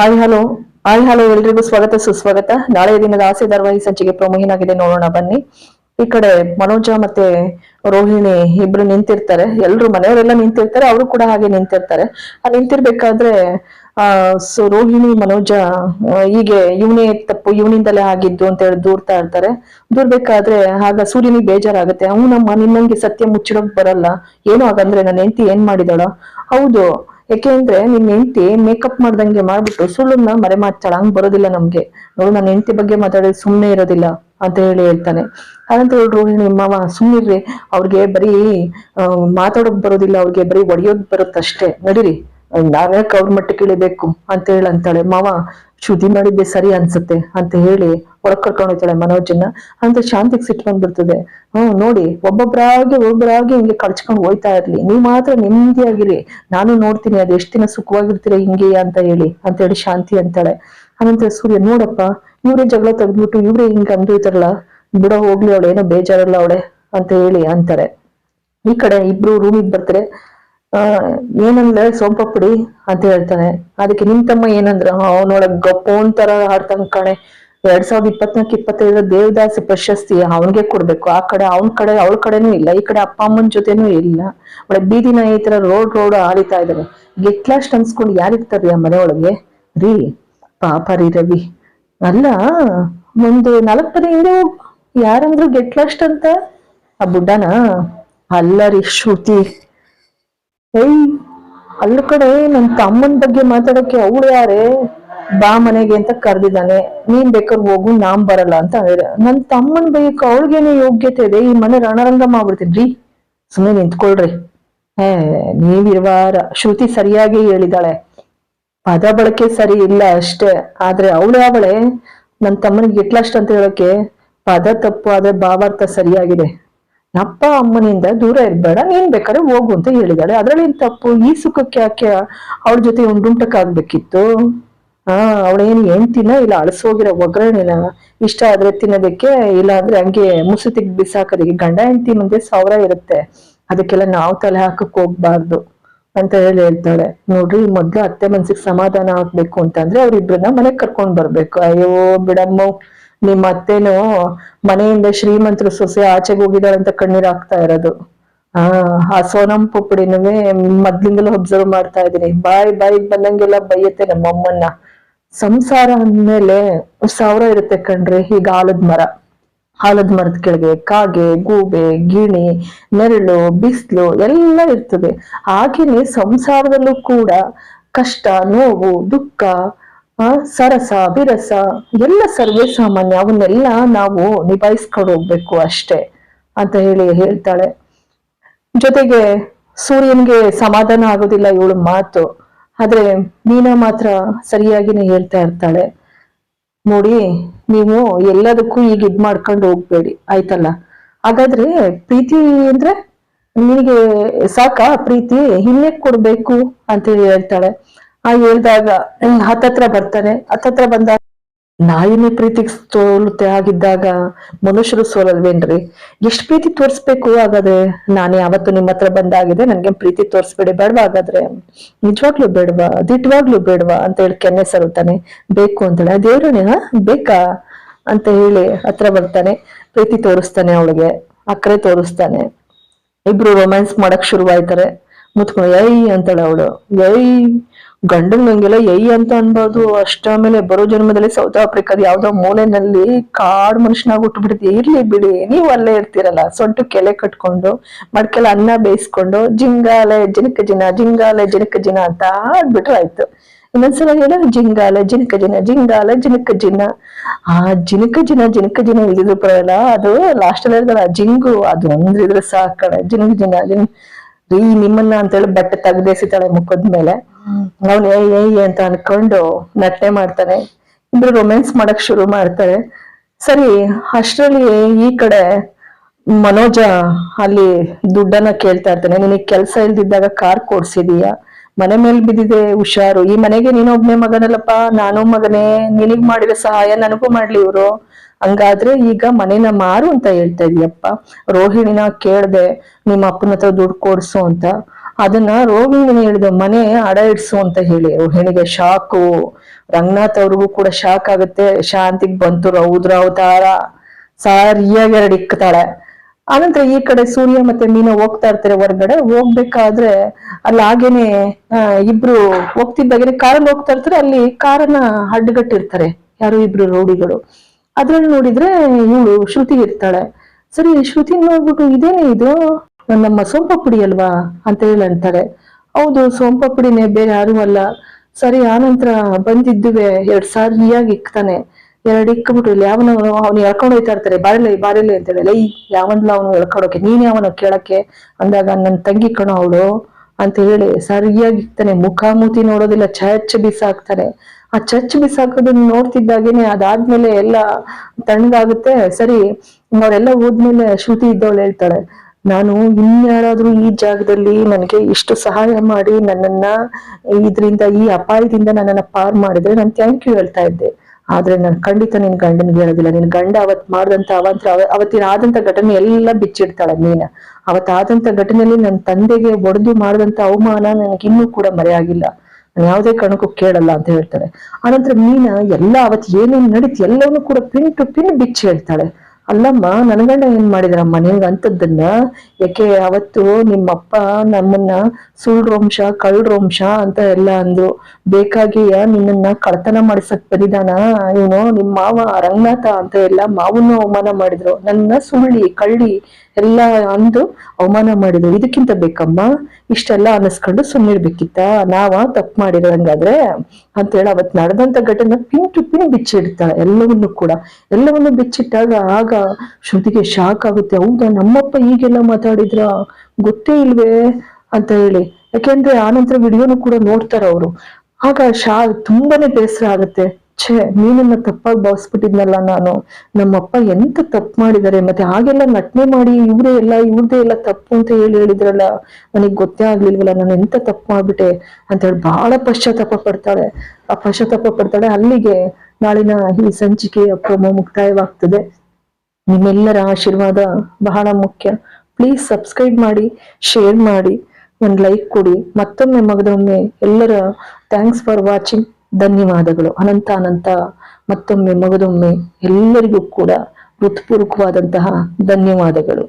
Hi hello hi hello ಎಲ್ರಿಗೂ ಸ್ವಾಗತ, ಸುಸ್ವಾಗತ. ನಾಳೆ ದಿನದ ಆಸೆ ಧಾರಾವಾಹಿ ಸಂಚಿಕೆ ಪ್ರಮುಖನಾಗಿದೆ ನೋಡೋಣ ಬನ್ನಿ. ಈ ಕಡೆ ಮನೋಜ ಮತ್ತೆ ರೋಹಿಣಿ ಇಬ್ರು ನಿಂತಿರ್ತಾರೆ. ಎಲ್ರು ಮನೆಯವರೆಲ್ಲ ನಿಂತಿರ್ತಾರೆ, ಅವರು ಕೂಡ ಹಾಗೆ ನಿಂತಿರ್ತಾರೆ. ಆ ನಿಂತಿರ್ಬೇಕಾದ್ರೆ, ಆ, ಸೊ ರೋಹಿಣಿ, ಮನೋಜ ಹೀಗೆ ಇವನೇ ತಪ್ಪು, ಇವನಿಂದಲೇ ಆಗಿದ್ದು ಅಂತ ಹೇಳಿ ದೂರ್ತಾ ಇರ್ತಾರೆ. ದೂರ್ಬೇಕಾದ್ರೆ ಆಗ ಸೂರ್ಯನಿಗೆ ಬೇಜಾರಾಗುತ್ತೆ. ಅವನಮ್ಮ ನಿನ್ನಂಗೆ ಸತ್ಯ ಮುಚ್ಚಿಡೋಕ್ ಬರಲ್ಲ. ಏನೋ ಹಾಗಂದ್ರೆ ನನ್ನ ಹೆಂಡತಿ ಏನ್ ಮಾಡಿದಾಳ? ಹೌದು ಯಾಕೆಂದ್ರೆ ನಿನ್ ಹೆಂಡತಿ ಮೇಕಪ್ ಮಾಡ್ದಂಗೆ ಮಾಡ್ಬಿಟ್ಟು ಸುಳ್ಳನ್ನ ಮರೆ ಮಾಡ್ತಾಳ ಹಂಗ್ ಬರೋದಿಲ್ಲ ನಮ್ಗೆ. ನೋಡು ನನ್ನ ಹೆಂಡತಿ ಬಗ್ಗೆ ಮಾತಾಡಿದ್ರೆ ಸುಮ್ನೆ ಇರೋದಿಲ್ಲ ಅಂತ ಹೇಳಿ ಹೇಳ್ತಾನೆ. ಅದಂತ ರೋಹಿಣಿ ಮಾವ, ಸುಮ್ನಿರ್ರಿ. ಅವ್ರಿಗೆ ಬರೀ ಮಾತಾಡೋಕ್ ಬರೋದಿಲ್ಲ, ಅವ್ರಿಗೆ ಬರೀ ಒಡೆಯೋದ್ ಬರುತ್ತಷ್ಟೇ. ನಡೀರಿ. ನಾವ್ಯಾಕೆ ಅವ್ರ ಮಟ್ಟಕ್ಕೆ ಇಳಿಬೇಕು ಅಂತ ಹೇಳಿ ಅಂತಾಳೆ. ಮಾವ ಶುದ್ಧಿ ಮಾಡಿದ್ದೆ ಸರಿ ಅನ್ಸುತ್ತೆ ಅಂತ ಹೇಳಿ ಒಳಗ್ ಕರ್ಕೊಂಡು ಹೋಗ್ತಾಳೆ ಮನೋಜನ್ನ ಅಂತ ಶಾಂತಿಗೆ ಸಿಟ್ಟು ಬಂದ್ಬಿಡ್ತದೆ ಹ್ಮ್, ನೋಡಿ ಒಬ್ಬೊಬ್ಬರಾಗಿ ಒಬ್ಬೊಬ್ಬರಾಗಿ ಹಿಂಗೆ ಕಳ್ಚ್ಕೊಂಡು ಹೋಯ್ತಾ ಇರ್ಲಿ. ನೀವ್ ಮಾತ್ರ ನೆಮ್ಮದಿಯಾಗಿರಿ. ನಾನು ನೋಡ್ತೀನಿ, ಅದು ಎಷ್ಟ್ ದಿನ ಸುಖವಾಗಿರ್ತೀರ ಹಿಂಗೆ ಅಂತ ಹೇಳಿ ಅಂತ ಹೇಳಿ ಶಾಂತಿ ಅಂತಾಳೆ. ಅನಂತರ ಸೂರ್ಯ, ನೋಡಪ್ಪ, ಇವ್ರೇ ಜಗಳ ತೆಗ್ದ್ಬಿಟ್ಟು ಇವ್ರೇ ಹಿಂಗ್ ಅಂದಿರ್ತಾರಲ್ಲ ಬಿಡ ಹೋಗ್ಲಿ ಅವಳೆ ಏನೋ ಬೇಜಾರಲ್ಲ ಅವಳೆ ಅಂತ ಹೇಳಿ ಅಂತಾರೆ. ಈ ಕಡೆ ಇಬ್ರು ರೂಮಿಗೆ ಬರ್ತಾರೆ. ಏನಂದ್ರೆ ಪುಡಿ ಅಂತ ಹೇಳ್ತಾನೆ. ಅದಕ್ಕೆ ನಿಮ್ ತಮ್ಮ ಏನಂದ್ರ? ಅವನೊಳಗ್ ಗಪ್ಪೋನ್ ತರ ಆಡ್ತಾನ ಕಣೆ. ಎರಡ್ ಸಾವಿರದ ಇಪ್ಪತ್ನಾಲ್ಕು ಇಪ್ಪತ್ತೈದರ ದೇವದಾಸ ಪ್ರಶಸ್ತಿ ಅವನ್ಗೆ ಕೊಡ್ಬೇಕು. ಆ ಕಡೆ, ಅವನ್ ಕಡೆ, ಅವಳ ಕಡೆನೂ ಇಲ್ಲ. ಈ ಕಡೆ ಅಪ್ಪ, ಅಮ್ಮನ ಜೊತೆನೂ ಇಲ್ಲ. ಒಳ್ಳೆ ಬೀದಿನ ಈ ತರ ರೋಡ್ ರೋಡ್ ಆಡಿತಾ ಇದಾರೆ. ಗೆಟ್ಲಾಸ್ಟ್ ಅನ್ಸ್ಕೊಂಡು ಯಾರಿರ್ತಾರ್ರಿ ಆ ಮನೆ ಒಳಗೆ? ರೀ, ಪಾಪ ರೀ ರವಿ. ಅಲ್ಲ, ಒಂದು ನಾಲ್ಕು ಪದ ಹಿಂದೆ ಯಾರಂದ್ರು ಗೆಟ್ಲಾಸ್ಟ್ ಅಂತ ಆ ಬುಡ್ಡನ? ಅಲ್ಲ ರೀ ಶ್ರುತಿ. ಏಯ್, ಅಲ್ಲ ಕಡೆ ನನ್ ತಮ್ಮನ್ ಬಗ್ಗೆ ಮಾತಾಡಕ್ಕೆ ಅವಳು ಯಾರೇ? ಬಾ ಮನೆಗೆ ಅಂತ ಕರ್ದಿದ್ದಾನೆ. ನೀನ್ ಬೇಕಾದ್ರೆ ಹೋಗು, ನಾನ್ ಬರಲ್ಲ ಅಂತ ಹೇಳಿದ್ರೆ ನನ್ ತಮ್ಮನ್ ಬೈಕ್ ಅವಳಿಗೇನೆ ಯೋಗ್ಯತೆ ಇದೆ? ಈ ಮನೆ ರಣರಂಗ ಮಾಡ್ಬಿಡ್ತೀನಿ ಸುಮ್ಮನೆ ನಿಂತ್ಕೊಳ್ರಿ. ಹೇ, ನೀವಿರುವಾರ. ಶ್ರುತಿ ಸರಿಯಾಗಿ ಹೇಳಿದಾಳೆ ಪದ ಬಳಕೆ ಸರಿ ಇಲ್ಲ ಅಷ್ಟೇ. ಆದ್ರೆ ಅವಳು ಯಾವಳೆ ನನ್ ತಮ್ಮನಿಗೆ ಇಟ್ಲಷ್ಟ ಅಂತ ಹೇಳಕ್ಕೆ ಪದ ತಪ್ಪು ಆದ್ರೆ ಭಾವಾರ್ಥ ಸರಿಯಾಗಿದೆ. ಅಪ್ಪ ಅಮ್ಮನಿಂದ ದೂರ ಇರ್ಬೇಡ, ನೀನ್ ಬೇಕಾದ್ರೆ ಹೋಗು ಅಂತ ಹೇಳಿದಾಳೆ. ಅದ್ರಲ್ಲಿ ತಪ್ಪು? ಈ ಸುಖಕ್ಕೆ ಯಾಕೆ ಅವಳ ಜೊತೆ ಉಂಡುಂಟಕ್ಕಾಗ್ಬೇಕಿತ್ತು ಹಾ ಅವಳೇನ್ ಹೆಂಡ್ತಿನ ಇಲ್ಲ, ಅಳಸೋಗಿರೋ ಒಗ್ಗರಣೆನ ಇಷ್ಟ ಆದ್ರೆ ತಿನ್ನೋದಕ್ಕೆ, ಇಲ್ಲ ಅಂದ್ರೆ ಹಂಗೆ ಮುಸುತಿಗ್ ಬಿಸಾಕೋದಕ್ಕೆ ಗಂಡ ಹೆಂಡ್ತಿ ಮುಂದೆ ಸಾವಿರ ಇರುತ್ತೆ. ಅದಕ್ಕೆಲ್ಲ ನಾವು ತಲೆ ಹಾಕಕ್ ಹೋಗ್ಬಾರ್ದು ಅಂತ ಹೇಳಿ ಹೇಳ್ತಾಳೆ. ನೋಡ್ರಿ, ಮೊದ್ಲು ಅತ್ತೆ ಮನ್ಸಿಗೆ ಸಮಾಧಾನ ಆಗ್ಬೇಕು ಅಂತಂದ್ರೆ ಅವ್ರಿಬ್ರನ್ನ ಮನೆಗ್ ಕರ್ಕೊಂಡ್ ಬರ್ಬೇಕು. ಅಯ್ಯೋ, ಬಿಡಮ್ಮ. ನಿಮ್ ಅತ್ತೆನು ಮನೆಯಿಂದ ಶ್ರೀಮಂತರು ಸೊಸೆ ಆಚೆಗೆ ಹೋಗಿದಾಳೆ ಅಂತ ಕಣ್ಣೀರ್ ಆಗ್ತಾ ಇರೋದು. ಆ ಆ ಸೋನಂ ಪುಪ್ಪಡಿನವೇ ಮೊದ್ಲಿಂದಲೂ ಅಬ್ಸರ್ವ್ ಮಾಡ್ತಾ ಇದೀನಿ ಬಾಯ್ ಬಾಯಿಗೆ ಬಂದಂಗೆಲ್ಲ ಬೈಯತ್ತೆ ನಮ್ಮ ಅಮ್ಮನ್ನ. ಸಂಸಾರ ಅಂದ್ಮೇಲೆ ಸಾವಿರ ಇರುತ್ತೆ ಕಣ್ರಿ, ಈಗ ಆಲದ ಮರ. ಆಲದ ಮರದ ಕೆಳಗೆ ಕಾಗೆ, ಗೂಬೆ, ಗಿಣಿ, ನೆರಳು, ಬಿಸಿಲು ಎಲ್ಲ ಇರ್ತದೆ. ಹಾಗೇನೆ ಸಂಸಾರದಲ್ಲೂ ಕೂಡ ಕಷ್ಟ, ನೋವು, ದುಃಖ ಸರಸ, ಬಿರಸ, ಎಲ್ಲ ಸರ್ವೇ ಸಾಮಾನ್ಯ ಅವನ್ನೆಲ್ಲ ನಾವು ನಿಭಾಯಿಸ್ಕೊಂಡು ಹೋಗ್ಬೇಕು ಅಷ್ಟೇ ಅಂತ ಹೇಳಿ ಹೇಳ್ತಾಳೆ. ಜೊತೆಗೆ ಸೂರ್ಯನ್ಗೆ ಸಮಾಧಾನ ಆಗೋದಿಲ್ಲ ಇವಳು ಮಾತು. ಆದ್ರೆ ಮೀನಾ ಮಾತ್ರ ಸರಿಯಾಗಿನೇ ಹೇಳ್ತಾ ಇರ್ತಾಳೆ. ನೋಡಿ, ನೀವು ಎಲ್ಲದಕ್ಕೂ ಈಗ ಇದ್ ಮಾಡ್ಕೊಂಡು ಹೋಗ್ಬೇಡಿ, ಆಯ್ತಲ್ಲ? ಹಾಗಾದ್ರೆ ಪ್ರೀತಿ ಅಂದ್ರೆ ನಿನಗೆ ಸಾಕಾ ಪ್ರೀತಿ? ಹಿಂದೆ ಕೊಡ್ಬೇಕು ಅಂತ ಹೇಳಿ ಹೇಳ್ತಾಳೆ. ಆ ಹೇಳ್ದಾಗ ಹತ್ತತ್ರ ಬರ್ತಾನೆ. ಹತ್ತತ್ರ ಬಂದಾಗ ನಾಯಿನೇ ಪ್ರೀತಿಗೆ ಸೋಲುತ್ತೆ ಆಗಿದ್ದಾಗ ಮನುಷ್ಯರು ಸೋಲಲ್ವೇನ್ರಿ? ಎಷ್ಟ್ ಪ್ರೀತಿ ತೋರಿಸ್ಬೇಕು ಹಾಗಾದ್ರೆ? ನಾನು ಯಾವತ್ತು ನಿಮ್ಮ ಹತ್ರ ಬಂದಾಗಿದೆ ನನ್ಗೆ ಪ್ರೀತಿ ತೋರಿಸ್ಬೇಡಿ, ಬೇಡವಾ ಹಾಗಾದ್ರೆ? ನಿಜವಾಗ್ಲೂ ಬೇಡವಾ? ದಿಟ್ವಾಗ್ಲೂ ಬೇಡವಾ? ಅಂತ ಹೇಳಿ ಕೆನ್ನೆ ಸರುತ್ತಾನೆ ಬೇಕು ಅಂತೇಳಿ. ಹಾ, ಬೇಕಾ? ಅಂತ ಹೇಳಿ ಹತ್ರ ಬರ್ತಾನೆ. ಪ್ರೀತಿ ತೋರಿಸ್ತಾನೆ ಅವಳಿಗೆ. ಅಕ್ರೆ ತೋರಿಸ್ತಾನೆ. ಇಬ್ರು ರೊಮ್ಯಾನ್ಸ್ ಮಾಡಕ್ ಶುರುವಾಯ್ತಾರೆ. ಮುತ್ಕೊಂಡು ಯೈ ಅಂತಾಳೆ ಅವಳು. ಯೈ ಗಂಡನ್ ನಂಗೆಲ್ಲ ಎಯ್ ಅಂತ ಅನ್ಬೋದು ಅಷ್ಟಾಮೇಲೆ ಬರೋ ಜನ್ಮದಲ್ಲಿ ಸೌತ್ ಆಫ್ರಿಕಾದ ಯಾವ್ದೋ ಮೂಲೆನಲ್ಲಿ ಕಾಡ್ ಮನುಷ್ಯನಾಗ ಹುಟ್ಟುಬಿಡ್ತಿ ಇರ್ಲಿ ಬಿಡಿ, ನೀವು ಅಲ್ಲೇ ಇರ್ತೀರಲ್ಲ. ಸೊಂಟು ಕೆಲೆ ಕಟ್ಕೊಂಡು ಮಡ್ಕೆಲ್ಲ ಅನ್ನ ಬೇಯಿಸ್ಕೊಂಡು, ಜಿಂಗಾಲೆ, ಜಿನಕ ಜಿನ, ಜಿಂಗಾಲೆ, ಜಿನಕ ಜಿನ ಅಂತ ಆಡ್ಬಿಟ್ರೆ ಆಯ್ತು. ಇನ್ನೊಂದ್ಸಲ ಹೇಳ ಜಿಂಗಾಲೆ, ಜಿನಕ ಜಿನ, ಜಿಂಗಾಲೆ, ಜಿನಕ ಜಿನ. ಆ ಜಿನಕ ಜಿನ ಜಿನಕ ಜಿನ ಇಳಿದ್ರು ಅದು ಲಾಸ್ಟ್ ಅಲ್ಲಿ ಹೇಳ್ದಲ್ಲ, ಜಿಂಗು, ಅದು ಅಂದ್ರೆ ಸಾಕಡೆ ಜಿನಕ ಜಿನ, ಜಿನ್ ರೀ ನಿಮ್ಮನ್ನ ಅಂತೇಳಿ ಬಟ್ಟೆ ತೆಗ್ದೇಸಿತಾಳೆ ಮುಖದ ಮೇಲೆ. ಅವನು ಏ ಏಯ್ ಅಂತ ಅನ್ಕೊಂಡು ನಟನೆ ಮಾಡ್ತಾನೆ. ಇಬ್ರು ರೊಮ್ಯಾನ್ಸ್ ಮಾಡಕ್ ಶುರು ಮಾಡ್ತಾರೆ. ಸರಿ, ಅಷ್ಟರಲ್ಲಿ ಈ ಕಡೆ ಮನೋಜ ಅಲ್ಲಿ ದುಡ್ಡನ್ನ ಕೇಳ್ತಾ ಇರ್ತಾನೆ. ನಿನಗೆ ಕೆಲಸ ಇಲ್ದಿದ್ದಾಗ ಕಾರ್ ಕೊಡ್ಸಿದೀಯ? ಮನೆ ಮೇಲೆ ಬಿದ್ದಿದೆ, ಹುಷಾರು. ಈ ಮನೆಗೆ ನೀನೊಬ್ನೇ ಮಗನಲ್ಲಪ್ಪ, ನಾನು ಮಗನೇ. ನಿನಗ್ ಮಾಡಿದ ಸಹಾಯ ನನಗೂ ಮಾಡ್ಲಿ ಇವ್ರು. ಹಂಗಾದ್ರೆ ಈಗ ಮನೇನ ಮಾರು ಅಂತ ಹೇಳ್ತಾ ಇದೀಯಪ್ಪ. ರೋಹಿಣಿನ ಕೇಳ್ದೆ, ನಿಮ್ಮ ಅಪ್ಪನ ಹತ್ರ ದುಡ್ಡು ಕೊಡ್ಸು ಅಂತ. ಅದನ್ನ ರೋಹಿಣಿನ ಹೇಳಿದ, ಮನೆ ಅಡ ಇಡ್ಸು ಅಂತ ಹೇಳಿ. ರೋಹಿಣಿಗೆ ಶಾಕು. ರಂಗನಾಥ್ ಅವ್ರಿಗೂ ಕೂಡ ಶಾಕ್ ಆಗುತ್ತೆ. ಶಾಂತಿಗ್ ಬಂತು, ರೌದ್ರ ಅವತಾರ. ಸರಿಯಾಗಿ ಎರಡು ಇಕ್ತಾಳೆ ಆನಂತರ ಈ ಕಡೆ ಸೂರ್ಯ ಮತ್ತೆ ಮೀನಾ ಹೋಗ್ತಾ ಇರ್ತಾರೆ ಹೊರಗಡೆ. ಹೋಗ್ಬೇಕಾದ್ರೆ ಅಲ್ಲಿ ಹಾಗೇನೆ ಇಬ್ರು ಹೋಗ್ತಿದ್ದಾಗೇನೆ ಕಾರಲ್ಲಿ ಹೋಗ್ತಾ ಇರ್ತಾರೆ. ಅಲ್ಲಿ ಕಾರನ್ನ ಅಡ್ಡಗಟ್ಟಿರ್ತಾರೆ ಯಾರು ಇಬ್ರು ರೌಡಿಗಳು. ಅದ್ರಲ್ಲಿ ನೋಡಿದ್ರೆ ಇವಳು ಶ್ರುತಿ ಇರ್ತಾಳೆ. ಸರಿ, ಶ್ರುತಿ ನೋಡ್ಬಿಟ್ಟು, ಇದೇನೆ ಇದು? ನಮ್ಮ ಸೋಂಪ ಪುಡಿ ಅಲ್ವಾ? ಅಂತ ಹೇಳಿ ಅಂತಾರೆ ಹೌದು, ಸೋಂಪ ಪುಡಿನೇ, ಬೇರೆ ಯಾರು ಅಲ್ಲ. ಸರಿ, ಆನಂತರ ಬಂದಿದ್ದುವೆ, ಎರಡ್ ಸಾರಿ ಇಕ್ತಾನೆ. ಎರಡ್ ಇಕ್ಬಿಟ್ಟು ಇಲ್ಲಿ ಯಾವನ ಅವ್ನು ಎಳ್ಕೊಂಡು ಹೋಯ್ತಾ ಇರ್ತಾರೆ. ಬಾರಿಲಿ ಬಾರಿಲಿ ಅಂತ ಹೇಳಿ ಈ ಯಾವನ್ಲ ಅವನು ಎಳ್ಕೊಡೋಕೆ ನೀನ್ ಯಾವನ ಕೇಳಕ್ಕೆ? ಅಂದಾಗ ನನ್ನ ತಂಗಿ ಕಣೋ ಅವಳು ಅಂತ ಹೇಳಿ ಸರಿಯಾಗಿ ಇಕ್ತಾನೆ ಮುಖಾಮುತಿ ನೋಡೋದಿಲ್ಲ. ಚಚ್ಚ ಬಿಸಾಕ್ತಾನೆ. ಆ ಚಚ್ಚ ಬಿಸಾಕೋದನ್ನ ನೋಡ್ತಿದ್ದಾಗೇನೆ ಅದಾದ್ಮೇಲೆ ಎಲ್ಲ ತಣ್ಣಗಾಗುತ್ತೆ. ಸರಿ, ಅವರೆಲ್ಲ ಹೋದ್ಮೇಲೆ ಶ್ರುತಿ ಇದ್ದವಳು ಹೇಳ್ತಾಳೆ, ನಾನು ಇನ್ಯಾರಾದ್ರೂ ಈ ಜಾಗದಲ್ಲಿ ನನಗೆ ಇಷ್ಟು ಸಹಾಯ ಮಾಡಿ ನನ್ನನ್ನ ಇದರಿಂದ, ಈ ಅಪಾಯದಿಂದ ನನ್ನನ್ನ ಪಾರ್ ಮಾಡಿದ್ರೆ ನಾನು ಥ್ಯಾಂಕ್ ಯು ಹೇಳ್ತಾ ಇದ್ದೆ. ಆದ್ರೆ ನಾನು ಖಂಡಿತ ನಿನ್ ಗಂಡನ್ಗೆ ಹೇಳೋದಿಲ್ಲ. ನಿನ್ ಗಂಡ ಅವತ್ ಮಾಡಿದಂತ ಅವಂತ ಅವತ್ತಿನ ಆದಂತ ಘಟನೆ ಎಲ್ಲ ಬಿಚ್ಚಿಡ್ತಾಳೆ ಮೀನ. ಆದಂತ ಘಟನೆಯಲ್ಲಿ ನನ್ನ ತಂದೆಗೆ ಒಡೆದು ಮಾಡಿದಂತ ಅವಮಾನ ನನಗೆ ಇನ್ನೂ ಕೂಡ ಮರೆಯಾಗಿಲ್ಲ ನಾನು ಯಾವುದೇ ಕಾರಣಕ್ಕೂ ಕೇಳಲ್ಲ ಅಂತ ಹೇಳ್ತಾಳೆ. ಆನಂತರ ಮೀನಾ ಎಲ್ಲ ಅವತ್ ಏನೇನ್ ನಡೀತು ಎಲ್ಲವನ್ನೂ ಕೂಡ ಪಿನ್ ಟು ಪಿನ್ ಬಿಚ್ಚಿ ಹೇಳ್ತಾಳೆ. ಅಲ್ಲಮ್ಮ ನನಗಂಡ ಏನ್ ಮಾಡಿದ್ರಮ್ಮ? ನಿನ್ಗೆ ಅಂತದ್ದನ್ನ ಯಾಕೆ ಅವತ್ತು ನಿಮ್ಮಪ್ಪ ನಮ್ಮನ್ನ ಸುಳ್ರಂಶ ಕಳ್ಳ್ವಂಶ ಅಂತ ಎಲ್ಲ ಅಂದ್ರು. ಬೇಕಾಗಿ ನಿನ್ನನ್ನ ಕಳ್ತನ ಮಾಡಿಸಕ್ ಬಂದಿದಾನ ಇವನು ನಿಮ್ಮ ಮಾವ ರಂಗನಾಥ ಅಂತ ಎಲ್ಲ ಮಾವನ್ನು ಅವಮಾನ ಮಾಡಿದ್ರು. ನನ್ನ ಸುಳ್ಳಿ, ಕಳ್ಳಿ ಎಲ್ಲ ಅಂದು ಅವಮಾನ ಮಾಡಿದ್ರು. ಇದಕ್ಕಿಂತ ಬೇಕಮ್ಮ? ಇಷ್ಟೆಲ್ಲ ಅನಿಸ್ಕೊಂಡು ಸುಮ್ಮನಿರ್ಬೇಕಿತ್ತ ನಾವ ತಪ್ಪು ಮಾಡಿರೋ ಹಂಗಾದ್ರೆ ಅಂತೇಳಿ ಅವತ್ ನಡೆದಂತ ಘಟನೆ ಪಿನ್ ಟು ಪಿನ್ ಬಿಚ್ಚಿಡ್ತಾಳೆ ಎಲ್ಲವನ್ನೂ ಕೂಡ. ಎಲ್ಲವನ್ನು ಬಿಚ್ಚಿಟ್ಟಾಗ ಆಗ ಶ್ರುತಿಗೆ ಶಾಕ್ ಆಗುತ್ತೆ. ಹೌದಾ, ನಮ್ಮಪ್ಪ ಈಗೆಲ್ಲ ಮಾತಾಡಿದ್ರ? ಗೊತ್ತೇ ಇಲ್ವೇ? ಅಂತ ಹೇಳಿ. ಯಾಕೆಂದ್ರೆ ಆನಂತರ ವಿಡಿಯೋನು ಕೂಡ ನೋಡ್ತಾರ ಅವರು. ಆಗ ಶಾ ತುಂಬಾನೇ ಬೇಸರ ಆಗುತ್ತೆ. ಛೇ, ನೀನನ್ನ ತಪ್ಪಾಗಿ ಭಾವಿಸ್ಬಿಟ್ಟಿದ್ನಲ್ಲ ನಾನು. ನಮ್ಮಪ್ಪ ಎಂತ ತಪ್ಪು ಮಾಡಿದ್ದಾರೆ ಮತ್ತೆ ಹಾಗೆಲ್ಲ ನಟನೆ ಮಾಡಿ ಇವ್ರೇ ಎಲ್ಲ, ಇವ್ರದೇ ಎಲ್ಲ ತಪ್ಪು ಅಂತ ಹೇಳಿ ಹೇಳಿದ್ರಲ್ಲ. ನನಗೆ ಗೊತ್ತೇ ಆಗ್ಲಿಲ್ವಲ್ಲ, ನಾನು ಎಂತ ತಪ್ಪು ಮಾಡ್ಬಿಟ್ಟೆ? ಅಂತ ಹೇಳಿ ಬಹಳ ಪಶ್ಚಾತ್ತಾಪ ಪಡ್ತಾಳೆ. ಆ ಪಶ್ಚಾತ್ತಾಪ ಪಡ್ತಾಳೆ ಅಲ್ಲಿಗೆ. ನಾಳಿನ ಈ ಸಂಚಿಕೆಯ ಪ್ರೊಮೋ ಮುಕ್ತಾಯವಾಗ್ತದೆ. ನಿಮ್ಮೆಲ್ಲರ ಆಶೀರ್ವಾದ ಬಹಳ ಮುಖ್ಯ. ಪ್ಲೀಸ್ ಸಬ್ಸ್ಕ್ರೈಬ್ ಮಾಡಿ ಶೇರ್ ಮಾಡಿ, ಒಂದು ಲೈಕ್ ಕೊಡಿ. ಮತ್ತೊಮ್ಮೆ ಮಗದೊಮ್ಮೆ ಎಲ್ಲರ ಥ್ಯಾಂಕ್ಸ್ ಫಾರ್ ವಾಚಿಂಗ್ ಧನ್ಯವಾದಗಳು. ಅನಂತ ಅನಂತ ಮತ್ತೊಮ್ಮೆ ಮಗದೊಮ್ಮೆ ಎಲ್ಲರಿಗೂ ಕೂಡ ಹೃತ್ಪೂರ್ವಕವಾದಂತಹ ಧನ್ಯವಾದಗಳು.